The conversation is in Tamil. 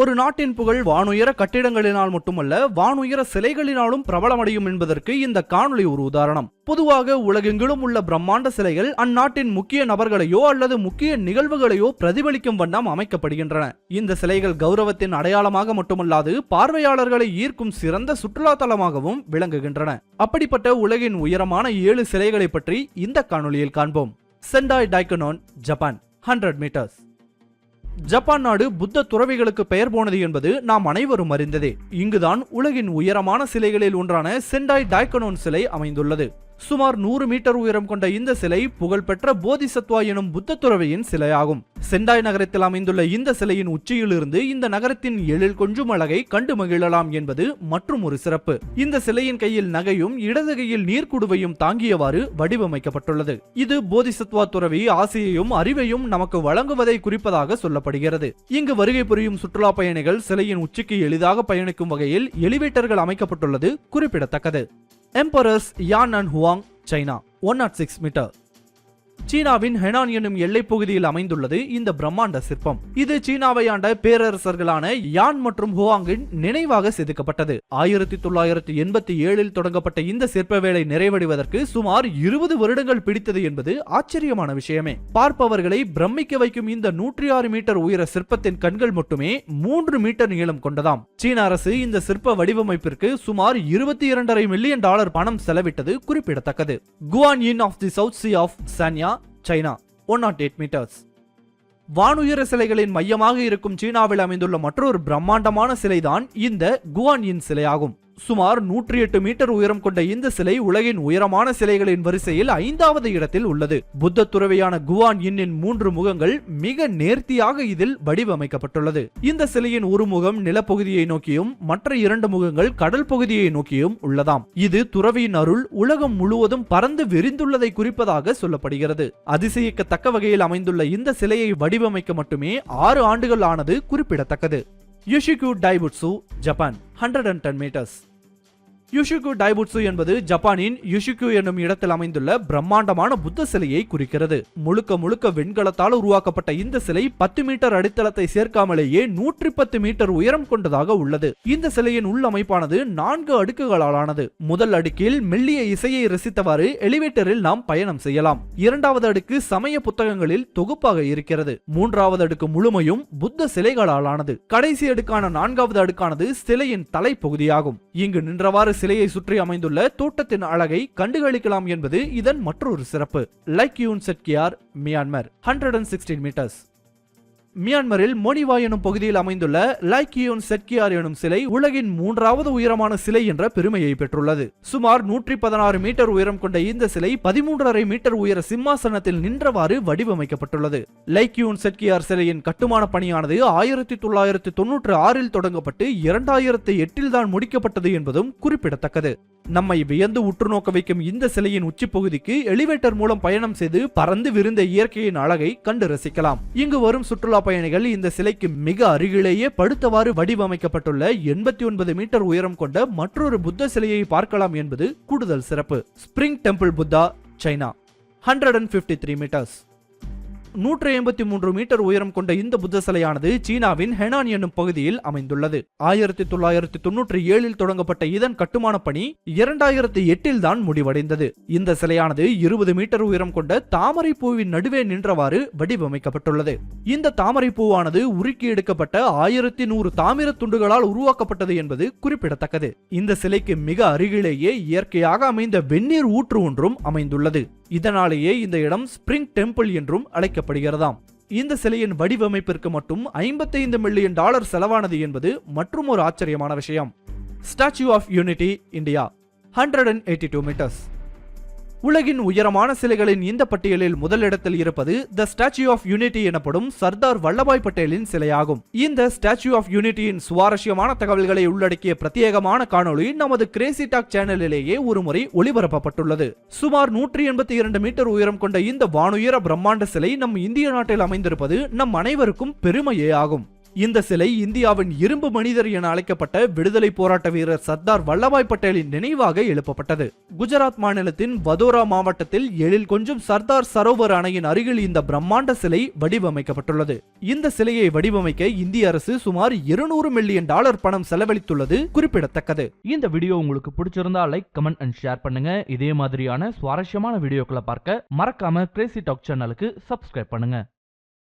ஒரு நாட்டின் புகழ் வானுயர கட்டிடங்களினால் மட்டுமல்ல வானுயர சிலைகளினாலும் பிரபலமடையும் என்பதற்கு இந்த காணொளி ஒரு உதாரணம். பொதுவாக உலகெங்கிலும் உள்ள பிரம்மாண்ட சிலைகள் அந்நாட்டின் முக்கிய நபர்களையோ அல்லது முக்கிய நிகழ்வுகளையோ பிரதிபலிக்கும் வண்ணம் அமைக்கப்படுகின்றன. இந்த சிலைகள் கௌரவத்தின் அடையாளமாக மட்டுமல்லாது பார்வையாளர்களை ஈர்க்கும் சிறந்த சுற்றுலா தலமாகவும் விளங்குகின்றன. அப்படிப்பட்ட உலகின் உயரமான ஏழு சிலைகளை பற்றி இந்த காணொளியில் காண்போம். Sendai Daikannon Japan hundred metres. Japan நாடு புத்த துறவிகளுக்கு பெயர் போனது என்பது நாம் அனைவரும் அறிந்ததே. இங்குதான் உலகின் உயரமான சிலைகளில் ஒன்றான சென்டாய் டாய்கனோன் சிலை அமைந்துள்ளது. சுமார் நூறு மீட்டர் உயரம் கொண்ட இந்த சிலை புகழ்பெற்ற போதிசத்வா எனும் புத்த துறவியின் சிலையாகும். செண்டாய் நகரத்தில் அமைந்துள்ள இந்த சிலையின் உச்சியிலிருந்து இந்த நகரத்தின் எழில் கொஞ்சும் அழகை கண்டு மகிழலாம் என்பது மற்றும் ஒரு சிறப்பு. இந்த சிலையின் கையில் நகையும் இடது கையில் நீர்க்குடுவையும் தாங்கியவாறு வடிவமைக்கப்பட்டுள்ளது. இது போதிசத்வா துறவி ஆசையையும் அறிவையும் நமக்கு வழங்குவதை குறிப்பதாக சொல்லப்படுகிறது. இங்கு வருகை புரியும் சுற்றுலா பயணிகள் சிலையின் உச்சிக்கு எளிதாக பயணிக்கும் வகையில் எலிவேட்டர்கள் அமைக்கப்பட்டுள்ளது குறிப்பிடத்தக்கது. Emperors Yan and Huang China one nought six metre சீனாவின் ஹெனான் என்னும் எல்லைப் பகுதியில் அமைந்துள்ளது இந்த பிரம்மாண்ட சிற்பம். இது சீனாவை ஆண்ட பேரரசர்களான யான் மற்றும் ஹுவாங்கின் நினைவாக செதுக்கப்பட்டது. ஆயிரத்தி தொள்ளாயிரத்தி எண்பத்தி ஏழில் தொடங்கப்பட்ட இந்த சிற்ப வேலை நிறைவடைவதற்கு சுமார் இருபது வருடங்கள் பிடித்தது என்பது ஆச்சரியமான விஷயமே. பார்ப்பவர்களை பிரமிக்க வைக்கும் இந்த நூற்றி ஆறு மீட்டர் உயர சிற்பத்தின் கண்கள் மட்டுமே மூன்று மீட்டர் நீளம் கொண்டதாம். சீன அரசு இந்த சிற்ப வடிவமைப்பிற்கு சுமார் இருபத்தி இரண்டரை மில்லியன் டாலர் பணம் செலவிட்டது குறிப்பிடத்தக்கது. Guan Yin of the South Sea of Sanya China one nought eight metres வானுயர சிலைகளின் மையமாக இருக்கும் சீனாவில் அமைந்துள்ள மற்றொரு பிரம்மாண்டமான சிலைதான் இந்த குவான் இன் சிலையாகும். சுமார் நூற்றி எட்டு மீட்டர் உயரம் கொண்ட இந்த சிலை உலகின் உயரமான சிலைகளின் வரிசையில் ஐந்தாவது இடத்தில் உள்ளது. புத்த துறவியான குவான் இன்னின் மூன்று முகங்கள் மிக நேர்த்தியாக இதில் வடிவமைக்கப்பட்டுள்ளது. இந்த சிலையின் ஒரு முகம் நிலப்பகுதியை நோக்கியும் மற்ற இரண்டு முகங்கள் கடல் பகுதியை நோக்கியும் உள்ளதாம். இது துறவியின் அருள் உலகம் முழுவதும் பறந்து விரிந்துள்ளதை குறிப்பதாக சொல்லப்படுகிறது. அதிசயிக்கத்தக்க வகையில் அமைந்துள்ள இந்த சிலையை வடிவமைக்க மட்டுமே ஆறு ஆண்டுகள் ஆனது குறிப்பிடத்தக்கது. Ushiku Daibutsu Japan hundred and ten metres Ushiku Daibutsu என்பது ஜப்பானின் யுஷிகு என்னும் இடத்தில் அமைந்துள்ள பிரம்மாண்டமான புத்த சிலையை குறிக்கிறது. முழுக்க முழுக்க வெண்கலத்தால் உருவாக்கப்பட்ட இந்த சிலை பத்து மீட்டர் அடித்தளத்தை சேர்க்காமலேயே நூற்றி பத்து மீட்டர் உயரம் கொண்டதாக உள்ளது. இந்த சிலையின் உள்ளமைப்பானது நான்கு அடுக்குகளாலானது. முதல் அடுக்கில் மெல்லிய இசையை ரசித்தவாறு எலிவேட்டரில் நாம் பயணம் செய்யலாம். இரண்டாவது அடுக்கு சமய புத்தகங்களில் தொகுப்பாக இருக்கிறது. மூன்றாவது அடுக்கு முழுமையும் புத்த சிலைகளாலானது. கடைசி அடுக்கான நான்காவது அடுக்கானது சிலையின் தலைப்பகுதியாகும். இங்கு நின்றவாறு சிலையை சுற்றி அமைந்துள்ள தோட்டத்தின் அழகை கண்டுகளிக்கலாம் என்பது இதன் மற்றொரு சிறப்பு. Laykyun Sekkya Myanmar hundred and sixteen metres மியான்மரில் மோனிவா எனும் பகுதியில் அமைந்துள்ள லைக்கியோன் செட்கியார் எனும் சிலை உலகின் மூன்றாவது உயரமான சிலை என்ற பெருமையை பெற்றுள்ளது. சுமார் நூற்றி பதினாறு மீட்டர் உயரம் கொண்ட இந்த சிலை பதிமூன்றரை மீட்டர் உயர சிம்மாசனத்தில் நின்றவாறு வடிவமைக்கப்பட்டுள்ளது. லைக்கியூன் செட்கியார் சிலையின் கட்டுமான பணியானது ஆயிரத்தி தொள்ளாயிரத்தி தொன்னூற்று ஆறில் தொடங்கப்பட்டு இரண்டாயிரத்தி எட்டில் தான் முடிக்கப்பட்டது என்பதும் குறிப்பிடத்தக்கது. நம்மை வியந்து உற்று நோக்க வைக்கும் இந்த சிலையின் உச்சிப்பகுதிக்கு எலிவேட்டர் மூலம் பயணம் செய்து பறந்து விருந்த இயற்கையின் அழகை கண்டு ரசிக்கலாம். இங்கு வரும் சுற்றுலா பயணிகள் இந்த சிலைக்கு மிக அருகிலேயே படுத்தவாறு வடிவமைக்கப்பட்டுள்ள எண்பத்தி ஒன்பது மீட்டர் உயரம் கொண்ட மற்றொரு புத்த சிலையை பார்க்கலாம் என்பது கூடுதல் சிறப்பு. Spring temple Buddha China. Hundred and fifty three metres நூற்றி ஐம்பத்தி மூன்று மீட்டர் உயரம் கொண்ட இந்த புத்த சிலையானது சீனாவின் ஹெனான் என்னும் பகுதியில் அமைந்துள்ளது. ஆயிரத்தி தொள்ளாயிரத்தி தொன்னூற்றி ஏழில் தொடங்கப்பட்ட இதன் கட்டுமான பணி இரண்டாயிரத்தி எட்டில் தான் முடிவடைந்தது. இந்த சிலையானது இருபது மீட்டர் உயரம் கொண்ட தாமரை பூவின் நடுவே நின்றவாறு வடிவமைக்கப்பட்டுள்ளது. இந்த தாமரை பூவானது உருக்கி எடுக்கப்பட்ட ஆயிரத்தி நூறு தாமிர துண்டுகளால் உருவாக்கப்பட்டது என்பது குறிப்பிடத்தக்கது. இந்த சிலைக்கு மிக அருகிலேயே இயற்கையாக அமைந்த வெந்நீர் ஊற்று ஒன்றும் அமைந்துள்ளது. இதனாலேயே இந்த இடம் ஸ்பிரிங் டெம்பிள் என்றும் அழைக்கப்படுகிறதாம் இந்த சிலையின் வடிவமைப்பிற்கு மட்டும் ஐம்பத்தைந்து மில்லியன் டாலர் செலவானது என்பது மற்றும் ஒரு ஆச்சரியமான விஷயம். Statue of Unity India hundred and eighty two metres உலகின் உயரமான சிலைகளின் இந்த பட்டியலில் முதலிடத்தில் இருப்பது த ஸ்டாச்சு ஆஃப் யூனிட்டி எனப்படும் சர்தார் வல்லபாய் பட்டேலின் சிலையாகும். இந்த ஸ்டாச்சு ஆஃப் யூனிட்டியின் சுவாரஸ்யமான தகவல்களை உள்ளடக்கிய பிரத்யேகமான காணொளி நமது கிரேசி டாக் சேனலிலேயே ஒருமுறை ஒளிபரப்பப்பட்டுள்ளது. சுமார் நூற்றி எண்பத்தி இரண்டு மீட்டர் உயரம் கொண்ட இந்த வானுயர பிரம்மாண்ட சிலை நம் இந்திய நாட்டில் அமைந்திருப்பது நம் அனைவருக்கும் பெருமையே ஆகும். இந்த சிலை இந்தியாவின் இரும்பு மனிதர் என அழைக்கப்பட்ட விடுதலை போராட்ட வீரர் சர்தார் வல்லபாய் பட்டேலின் நினைவாக எழுப்பப்பட்டது. குஜராத் மாநிலத்தின் வதோரா மாவட்டத்தில் எழில் கொஞ்சம் சர்தார் சரோவர் அணையின் அருகில் இந்த பிரம்மாண்ட சிலை வடிவமைக்கப்பட்டுள்ளது. இந்த சிலையை வடிவமைக்க இந்திய அரசு சுமார் இருநூறு மில்லியன் டாலர் பணம் செலவழித்துள்ளது குறிப்பிடத்தக்கது. இந்த வீடியோ உங்களுக்கு பிடிச்சிருந்தா லைக் கமெண்ட் அண்ட் ஷேர் பண்ணுங்க. இதே மாதிரியான சுவாரஸ்யமான வீடியோக்களை பார்க்க மறக்காம கிரேசி டாக் சேனலுக்கு சப்ஸ்கிரைப் பண்ணுங்க.